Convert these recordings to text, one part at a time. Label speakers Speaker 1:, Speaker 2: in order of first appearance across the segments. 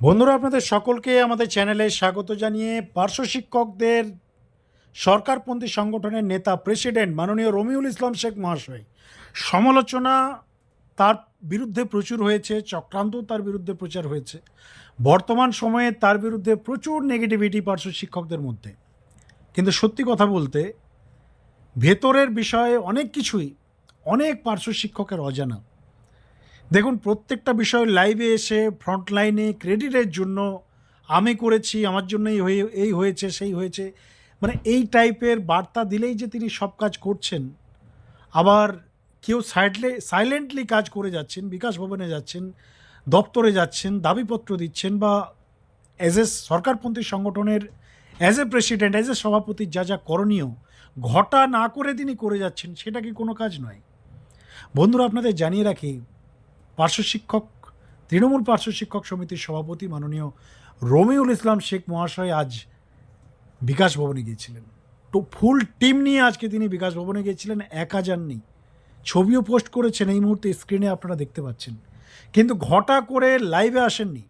Speaker 1: বন্ধুরা, আপনাদের সকলকে আমাদের চ্যানেলে স্বাগত জানিয়ে পার্শ্ব শিক্ষকদের সরকারপন্থী সংগঠনের নেতা প্রেসিডেন্ট মাননীয় রমিউল ইসলাম শেখ মহাশয়। সমালোচনা তার বিরুদ্ধে প্রচুর হয়েছে চক্রান্ত তার বিরুদ্ধে প্রচার হয়েছে। বর্তমান সময়ে তার বিরুদ্ধে প্রচুর নেগেটিভিটি পার্শ্ব শিক্ষকদের মধ্যে। কিন্তু সত্যি কথা বলতে, ভেতরের বিষয়ে অনেক কিছুই অনেক পার্শ্ব শিক্ষকের অজানা। দেখুন, প্রত্যেকটা বিষয় লাইভে এসে ফ্রন্টলাইনে ক্রেডিটের জন্য আমি করেছি, আমার জন্য এই হয়ে, এই হয়েছে, সেই হয়েছে। মানে এই টাইপের বার্তা দিলেই যে তিনি সব কাজ করছেন, আবার কেউ সাইডলে সাইলেন্টলি কাজ করে যাচ্ছেন, বিকাশ ভবনে যাচ্ছেন, দপ্তরে যাচ্ছেন, দাবিপত্র দিচ্ছেন বা অ্যাজ এ সরকারপন্থী সংগঠনের as a president as a সভাপতি যা যা করণীয়, ঘটা না করে তিনি করে যাচ্ছেন, সেটা কি কোনো কাজ নয়? বন্ধুরা, আপনাদের জানিয়ে রাখি পার্শ্ব শিক্ষক, তৃণমূল পার্শ্ব শিক্ষক সমিতির সভাপতি মাননীয় রমিউল ইসলাম শেখ মহাশয় আজ বিকাশ ভবনে গিয়েছিলেন। তো ফুল টিম নিয়ে আজকে তিনি বিকাশ ভবনে গিয়েছিলেন, একা যাননি। ছবিও পোস্ট করেছেন, এই মুহূর্তে স্ক্রিনে আপনারা দেখতে পাচ্ছেন। কিন্তু ঘটা করে লাইভে আসেননি।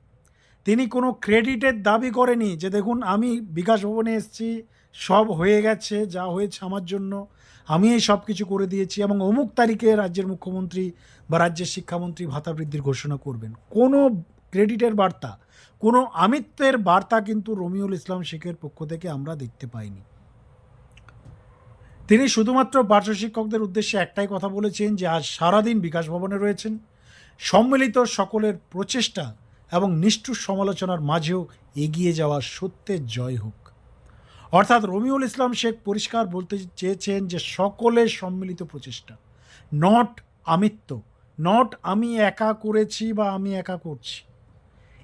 Speaker 1: তিনি কোনো ক্রেডিটের দাবি করেনি যে, দেখুন, আমি বিকাশ ভবনে এসেছি সব হয়ে গেছে, যা হয়েছে আমার জন্য। আমি এই সব কিছু করে দিয়েছি এবং অমুক তারিখে রাজ্যের মুখ্যমন্ত্রী বা রাজ্যের শিক্ষামন্ত্রী ভাতা বৃদ্ধির ঘোষণা করবেন। কোনো ক্রেডিটের বার্তা, কোনো আমিত্বের বার্তা কিন্তু রমিউল ইসলাম শেখের পক্ষ থেকে আমরা দেখতে পাইনি। তিনি শুধুমাত্র পার্শ্ব শিক্ষকদের উদ্দেশ্যে একটাই কথা বলেছেন যে, আজ সারাদিন বিকাশ ভবনে রয়েছেন। সম্মিলিত সকলের প্রচেষ্টা এবং নিষ্ঠুর সমালোচনার মাঝেও এগিয়ে যাওয়া সত্যের জয় হোক। অর্থাৎ রমিউল ইসলাম শেখ পরিষ্কার বলতে চেয়েছেন যে সকলের সম্মিলিত প্রচেষ্টা। নট আমিত্ব, নট আমি একা করেছি বা আমি একা করছি।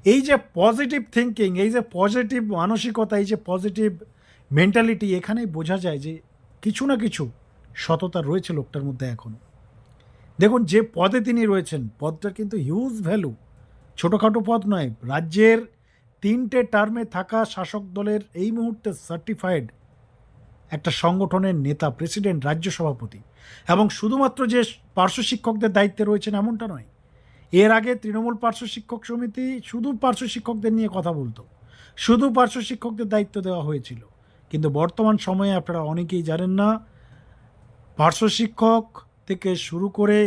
Speaker 1: এই যে পজিটিভ থিঙ্কিং এই যে পজিটিভ মানসিকতা, এই যে পজিটিভ মেন্টালিটি এখানেই বোঝা যায় যে কিছু না কিছু সততা রয়েছে লোকটার মধ্যে এখন। দেখুন, যে পদে তিনি রয়েছেন, পদটার কিন্তু হিউজ ভ্যালু ছোটোখাটো পদ নয়, রাজ্যের তিনটে টার্মে থাকা শাসক দলের এই মুহূর্তে সার্টিফাইড একটা সংগঠনের নেতা প্রেসিডেন্ট রাজ্য সভাপতি এবং শুধুমাত্র যে পার্শ্ব শিক্ষকদের দায়িত্বে রয়েছেন এমনটা নয়, এর আগে তৃণমূল পার্শ্ব শিক্ষক সমিতি শুধু পার্শ্ব শিক্ষকদের নিয়ে কথা বলতো, শুধু পার্শ্ব শিক্ষকদের দায়িত্ব দেওয়া হয়েছিল। কিন্তু বর্তমান সময়ে আপনারা অনেকেই জানেন না, পার্শ্ব শিক্ষক থেকে শুরু করে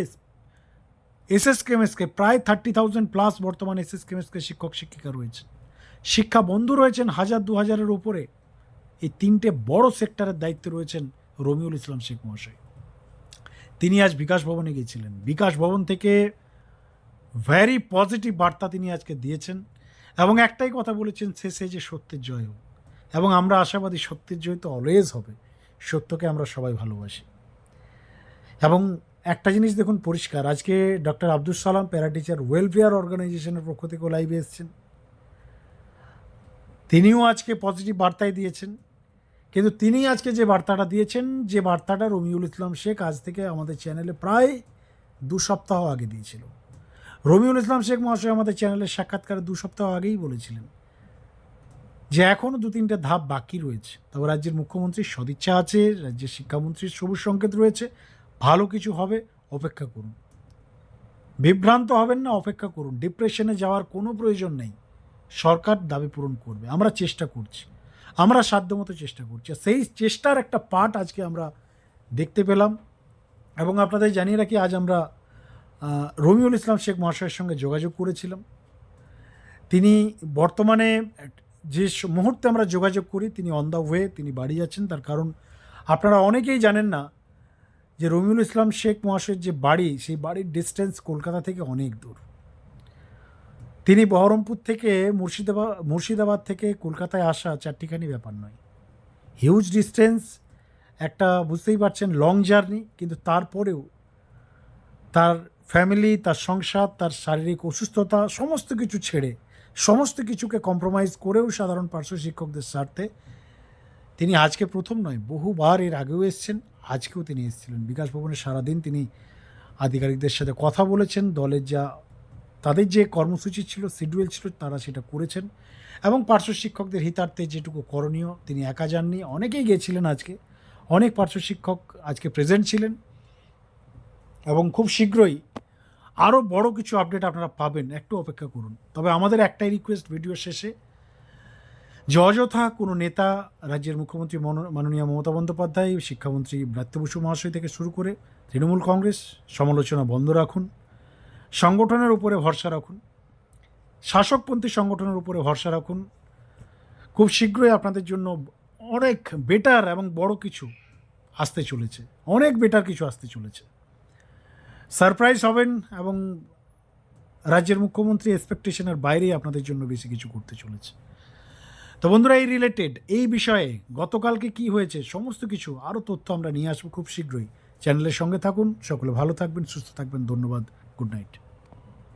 Speaker 1: এসএস কেমএসকে প্রায় থার্টি থাউজেন্ড প্লাস বর্তমান এসএস কেমএসকে শিক্ষক, শিক্ষিকা রয়েছে শিক্ষা বন্ধু রয়েছেন হাজার দু হাজারের উপরে। এই তিনটে বড় সেক্টরের দায়িত্বে রয়েছেন রমিউল ইসলাম শেখ মহাশয়। তিনি আজ বিকাশ ভবনে গিয়েছিলেন। বিকাশ ভবন থেকে ভ্যারি পজিটিভ বার্তা তিনি আজকে দিয়েছেন এবং একটাই কথা বলেছেন, শেষে যে সত্যের জয় হোক। এবং আমরা আশাবাদী সত্যের জয় তো অলওয়েজ হবে। সত্যকে আমরা সবাই ভালোবাসি। এবং একটা জিনিস দেখুন পরিষ্কার, আজকে doctor Abdul Salam para teacher welfare অর্গানাইজেশনের পক্ষ থেকে লাইভে এসেছেন। তিনিও আজকে পজিটিভ বার্তাই দিয়েছেন। কিন্তু তিনি আজকে যে বার্তাটা দিয়েছেন, যে বার্তাটা রমিউল ইসলাম শেখ আজ থেকে আমাদের চ্যানেলে প্রায় দু সপ্তাহ আগে দিয়েছিল। রমিউল ইসলাম শেখ মহাশয় আমাদের চ্যানেলের সাক্ষাৎকারে দু সপ্তাহ আগেই বলেছিলেন যে এখনও দু তিনটে ধাপ বাকি রয়েছে। তবে রাজ্যের মুখ্যমন্ত্রীর সদিচ্ছা আছে, রাজ্যের শিক্ষামন্ত্রীর সবুজ সংকেত রয়েছে। ভালো কিছু হবে, অপেক্ষা করুন। বিভ্রান্ত হবেন না, অপেক্ষা করুন। ডিপ্রেশনে যাওয়ার কোনো প্রয়োজন নেই। সরকার দাবি পূরণ করবে। আমরা চেষ্টা করছি। আমরা সাধ্যমতো চেষ্টা করছি। সেই চেষ্টার একটা পার্ট আজকে আমরা দেখতে পেলাম এবং আপনাদের জানিয়ে রাখি, আজ আমরা রমিউল ইসলাম শেখ মহাশয়ের সঙ্গে যোগাযোগ করেছিলাম। তিনি বর্তমানে যে মুহূর্তে আমরা যোগাযোগ করি, তিনি অন দ্য ওয়ে তিনি বাড়ি যাচ্ছেন। তার কারণ আপনারা অনেকেই জানেন না যে রমিউল ইসলাম শেখ মহাশয়ের যে বাড়ি, সেই বাড়ির ডিস্টেন্স কলকাতা থেকে অনেক দূর। তিনি বহরমপুর থেকে মুর্শিদাবাদ মুর্শিদাবাদ থেকে কলকাতায় আসা চারটিখানি ব্যাপার নয়। হিউজ ডিস্টেন্স একটা বুঝতেই পারছেন লং জার্নি কিন্তু তারপরেও তার ফ্যামিলি তার সংসার, তার শারীরিক অসুস্থতা, সমস্ত কিছু ছেড়ে, সমস্ত কিছুকে কম্প্রোমাইজ করেও সাধারণ পার্শ্ব শিক্ষকদের স্বার্থে তিনি আজকে প্রথম নয়, বহুবার এর আগেও এসছেন, আজকেও তিনি এসেছিলেন। বিকাশ ভবনে সারাদিন তিনি আধিকারিকদের সাথে কথা বলেছেন, দলের যা তাদের যে কর্মসূচি ছিল, শিডিউল ছিল, তারা সেটা করেছেন এবং পার্শ্ব শিক্ষকদের হিতার্থে যেটুকু করণীয়, তিনি একা যাননি। অনেকেই গিয়েছিলেন আজকে। অনেক পার্শ্ব শিক্ষক আজকে প্রেজেন্ট ছিলেন এবং খুব শীঘ্রই আরও বড় কিছু আপডেট আপনারা পাবেন। একটু অপেক্ষা করুন। তবে আমাদের একটাই রিকোয়েস্ট ভিডিও শেষে যে অযথা কোনো নেতা রাজ্যের মুখ্যমন্ত্রী মনো- মাননীয় মমতা বন্দ্যোপাধ্যায়, শিক্ষামন্ত্রী ব্রাত্য বসু মহাশয় থেকে শুরু করে তৃণমূল কংগ্রেস, সমালোচনা বন্ধ রাখুন। সংগঠনের উপরে ভরসা রাখুন। শাসকপন্থী সংগঠনের উপরে ভরসা রাখুন। খুব শীঘ্রই আপনাদের জন্য অনেক বেটার এবং বড় কিছু আসতে চলেছে। অনেক বেটার কিছু আসতে চলেছে। সারপ্রাইজ হবেন এবং রাজ্যের মুখ্যমন্ত্রী এক্সপেকটেশনের বাইরেই আপনাদের জন্য বেশি কিছু করতে চলেছে। তো বন্ধুরা, এই রিলেটেড এই বিষয়ে গতকালকে কি হয়েছে, সমস্ত কিছু আরও তথ্য আমরা নিয়ে আসব খুব শীঘ্রই। চ্যানেলের সঙ্গে থাকুন, সকলে ভালো থাকবেন, সুস্থ থাকবেন, ধন্যবাদ। Good night